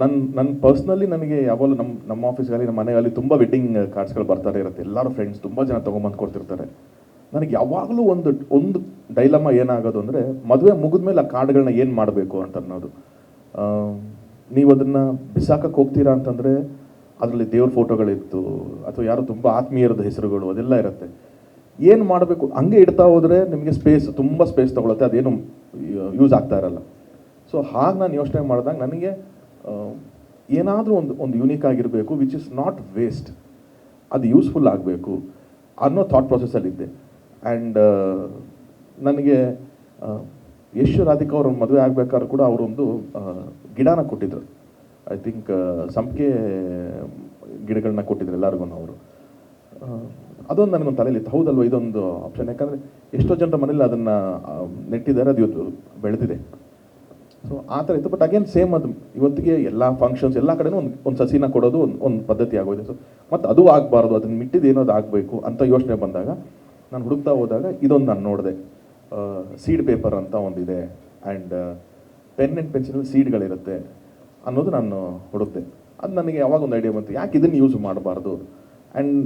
ನನ್ನ ನನ್ನ ಪರ್ಸ್ನಲಿ ನನಗೆ ಯಾವಾಗಲೂ ನಮ್ಮ ನಮ್ಮ ಆಫೀಸ್ಗಲ್ಲಿ ನಮ್ಮ ಮನೆಯಲ್ಲಿ ತುಂಬ ವೆಡ್ಡಿಂಗ್ ಕಾರ್ಡ್ಸ್ಗಳು ಬರ್ತಾರೆ ಇರುತ್ತೆ. ಎಲ್ಲರೂ ಫ್ರೆಂಡ್ಸ್ ತುಂಬ ಜನ ತೊಗೊಂಬಂದು ಕೊಡ್ತಿರ್ತಾರೆ. ನನಗೆ ಯಾವಾಗಲೂ ಒಂದು ಒಂದು ಡೈಲಮ್ಮ ಏನಾಗೋದು ಅಂದರೆ, ಮದುವೆ ಮುಗಿದ್ಮೇಲೆ ಆ ಕಾರ್ಡ್ಗಳನ್ನ ಏನು ಮಾಡಬೇಕು ಅಂತ ಅನ್ನೋದು. ನೀವು ಅದನ್ನು ಬಿಸಾಕಕ್ಕೆ ಹೋಗ್ತೀರಾ ಅಂತಂದರೆ, ಅದರಲ್ಲಿ ದೇವ್ರ ಫೋಟೋಗಳಿತ್ತು ಅಥವಾ ಯಾರೋ ತುಂಬ ಆತ್ಮೀಯರದ ಹೆಸರುಗಳು, ಅದೆಲ್ಲ ಇರುತ್ತೆ. ಏನು ಮಾಡಬೇಕು? ಹಂಗೆ ಇಡ್ತಾ ಹೋದರೆ ನಿಮಗೆ ಸ್ಪೇಸ್ ತುಂಬ ಸ್ಪೇಸ್ ತೊಗೊಳುತ್ತೆ. ಅದೇನು ಯೂಸ್ ಆಗ್ತಾ ಇರಲ್ಲ. ಸೊ ಹಾಗೆ ನಾನು ಯೋಚನೆ ಮಾಡಿದಾಗ ನನಗೆ ಏನಾದರೂ ಒಂದು ಒಂದು ಯೂನಿಕ್ ಆಗಿರಬೇಕು ವಿಚ್ ಇಸ್ ನಾಟ್ ವೇಸ್ಟ್ ಅದು ಯೂಸ್ಫುಲ್ ಆಗಬೇಕು ಅನ್ನೋ ಥಾಟ್ ಪ್ರೊಸೆಸ್ಸಲ್ಲಿದ್ದೆ ಆ್ಯಂಡ್ ನನಗೆ ಯಶ್ ರಾಧಿಕಾ ಅವ್ರ ಮದುವೆ ಆಗಬೇಕಾದ್ರೂ ಕೂಡ ಅವರೊಂದು ಗಿಡನ ಕೊಟ್ಟಿದ್ರು. ಐ ಥಿಂಕ್ ಸಂಪಿಗೆ ಗಿಡಗಳನ್ನ ಕೊಟ್ಟಿದ್ರು ಎಲ್ಲರಿಗೂ ಅವರು. ಅದೊಂದು ನನಗೊಂದು ತಲೆಯಲ್ಲಿ ಹೌದಲ್ವ, ಇದೊಂದು ಆಪ್ಷನ್ ಯಾಕಂದರೆ ಎಷ್ಟೋ ಜನರ ಮನೇಲಿ ಅದನ್ನು ನೆಟ್ಟಿದ್ದಾರೆ, ಅದು ಇವತ್ತು ಬೆಳೆದಿದೆ. ಸೊ ಆ ಥರ ಇತ್ತು. ಬಟ್ ಅಗೇನ್ ಸೇಮ್ ಅದು. ಇವತ್ತಿಗೆ ಎಲ್ಲ ಫಂಕ್ಷನ್ಸ್ ಎಲ್ಲ ಕಡೆನೂ ಒಂದು ಒಂದು ಸಸಿನ ಕೊಡೋದು ಒಂದು ಒಂದು ಪದ್ಧತಿ ಆಗೋಯ್ತು. ಸೊ ಮತ್ತು ಅದು ಆಗಬಾರ್ದು. ಅದನ್ನು ಮಿಟ್ಟಿದ್ದು ಏನೋದು ಆಗಬೇಕು ಅಂತ ಯೋಚನೆ ಬಂದಾಗ ನಾನು ಹುಡುಕ್ತಾ ಹೋದಾಗ ಇದೊಂದು ನಾನು ನೋಡಿದೆ. ಸೀಡ್ ಪೇಪರ್ ಅಂತ ಒಂದಿದೆ. ಆ್ಯಂಡ್ ಪೆನ್ ಆ್ಯಂಡ್ ಪೆನ್ಸಿಲ್ ಸೀಡ್ಗಳಿರುತ್ತೆ ಅನ್ನೋದು ನಾನು ಹುಡುಕ್ದೆ. ಅದು ನನಗೆ ಯಾವಾಗ ಒಂದು ಐಡಿಯಾ ಬಂತು, ಯಾಕೆ ಇದನ್ನು ಯೂಸ್ ಮಾಡಬಾರ್ದು? ಆ್ಯಂಡ್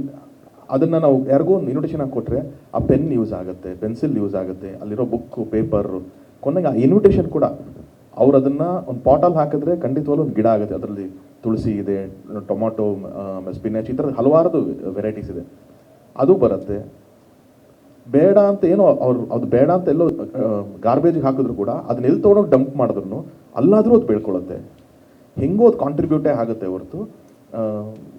ಅದನ್ನು ನಾವು ಯಾರಿಗೋ ಒಂದು ಇನ್ವಿಟೇಷನ್ ಆಗಿ ಕೊಟ್ಟರೆ ಆ ಪೆನ್ ಯೂಸ್ ಆಗುತ್ತೆ ಪೆನ್ಸಿಲ್ ಯೂಸ್ ಆಗುತ್ತೆ, ಅಲ್ಲಿರೋ ಬುಕ್ಕು ಪೇಪರು ಕೊನೆಗೆ ಆ ಇನ್ವಿಟೇಷನ್ ಕೂಡ ಅವ್ರು ಅದನ್ನು ಒಂದು ಪಾಟಲ್ಲಿ ಹಾಕಿದ್ರೆ ಖಂಡಿತವಾಗ್ಲೂ ಒಂದು ಗಿಡ ಆಗುತ್ತೆ. ಅದರಲ್ಲಿ ತುಳಸಿ ಇದೆ, ಟೊಮಾಟೊ ಸ್ಪಿನಾಚ್ ಈ ಥರದ ಹಲವಾರು ವೆರೈಟೀಸ್ ಇದೆ. ಅದು ಬರುತ್ತೆ. ಬೇಡ ಅಂತ ಏನೋ ಅವ್ರು, ಅದು ಬೇಡ ಅಂತ ಎಲ್ಲೋ ಗಾರ್ಬೇಜಿಗೆ ಹಾಕಿದ್ರು ಕೂಡ ಅದನ್ನ ಎಲ್ಲಿ ತೊಗೊಂಡೋಗಿ ಡಂಪ್ ಮಾಡಿದ್ರು ಅಲ್ಲಾದರೂ ಅದು ಬೆಳ್ಕೊಳ್ಳುತ್ತೆ ಹೆಂಗೋ ಅದು ಕಾಂಟ್ರಿಬ್ಯೂಟೇ ಆಗುತ್ತೆ ಹೊರತು.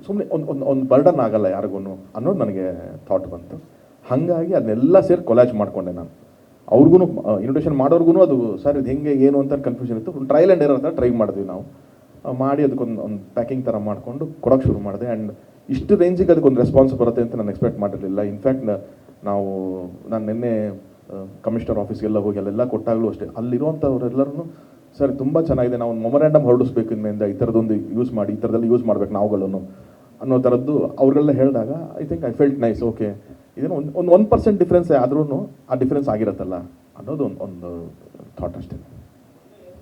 ಸುಮ್ಮನೆ ಒಂದು ಒಂದು ಒಂದು ಬರ್ಡನ್ ಆಗಲ್ಲ ಯಾರಿಗೂ ಅನ್ನೋದು ನನಗೆ ಥಾಟ್ ಬಂತು. ಹಾಗಾಗಿ ಅದನ್ನೆಲ್ಲ ಸೇರಿ ಕೊಲಾಜ್ ಮಾಡಿಕೊಂಡೆ ನಾನು. ಅವ್ರಿಗೂ ಇನ್ವಿಟೇಷನ್ ಮಾಡೋರ್ಗು ಅದು, ಸರ್, ಇದು ಹೆಂಗೆ, ಏನು ಅಂತ ಕನ್ಫ್ಯೂಷನ್ ಇತ್ತು. ಟ್ರೈಲ್ ಆ್ಯಂಡ್ ಏರ್ ಅಂತ ಟ್ರೈ ಮಾಡಿದ್ವಿ ನಾವು. ಮಾಡಿ ಅದಕ್ಕೊಂದು, ಒಂದು ಪ್ಯಾಕಿಂಗ್ ಥರ ಮಾಡಿಕೊಂಡು ಕೊಡೋಕ್ಕೆ ಶುರು ಮಾಡಿದೆ. ಆ್ಯಂಡ್ ಇಷ್ಟು ರೇಂಜಿಗೆ ಅದಕ್ಕೊಂದು ರೆಸ್ಪಾನ್ಸ್ ಬರುತ್ತೆ ಅಂತ ನಾನು ಎಕ್ಸ್ಪೆಕ್ಟ್ ಮಾಡಿರಲಿಲ್ಲ. ಇನ್ಫ್ಯಾಕ್ಟ್ ನಾವು, ನಾನು ನಿನ್ನೆ ಕಮಿಷನರ್ ಆಫೀಸ್ಗೆಲ್ಲ ಹೋಗಿ ಅಲ್ಲೆಲ್ಲ ಕೊಟ್ಟಾಗಲೂ ಅಷ್ಟೇ. ಅಲ್ಲಿರುವಂಥವ್ರೆಲ್ಲರೂ ಸರ್, ತುಂಬ ಚೆನ್ನಾಗಿದೆ. ನಾವು ಒಂದು ಮೊಮೊರ್ಯಾಂಡಮ್ ಹೊರಡಿಸ್ಬೇಕು ಇನ್ಮೇಲಿಂದ ಈ ಥರದೊಂದು ಯೂಸ್ ಮಾಡಿ, ಈ ಥರದಲ್ಲಿ ಯೂಸ್ ಮಾಡ್ಬೇಕು ನಾವುಗಳನ್ನು ಅನ್ನೋ ಥರದ್ದು ಅವರೆಲ್ಲ ಹೇಳಿದಾಗ I think I felt nice okay ಇದೇನೋ ಒಂದು ಒಂದು ಒನ್ ಪರ್ಸೆಂಟ್ ಡಿಫ್ರೆನ್ಸ್ ಆದ್ರೂ ಆ ಡಿಫ್ರೆನ್ಸ್ ಆಗಿರುತ್ತಲ್ಲ ಅನ್ನೋದು ಒಂದು ಒಂದು ಥಾಟ್ ಅಷ್ಟೇ.